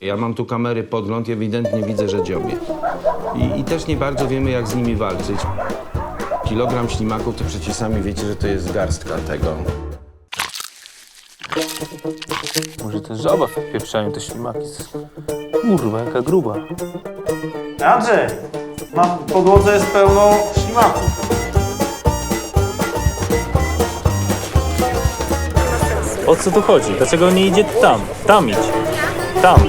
Ja mam tu kamery podgląd i ewidentnie widzę, że dziobie. I, I też nie bardzo wiemy, jak z nimi walczyć. Kilogram ślimaków to przecież sami wiecie, że to jest garstka tego. Może to jest żaba w pieprzeniu, te ślimaki. Kurwa, jaka gruba. Andrzej, na podłodze jest pełno o co tu chodzi? Dlaczego nie idzie tam? Tam idź. Tam.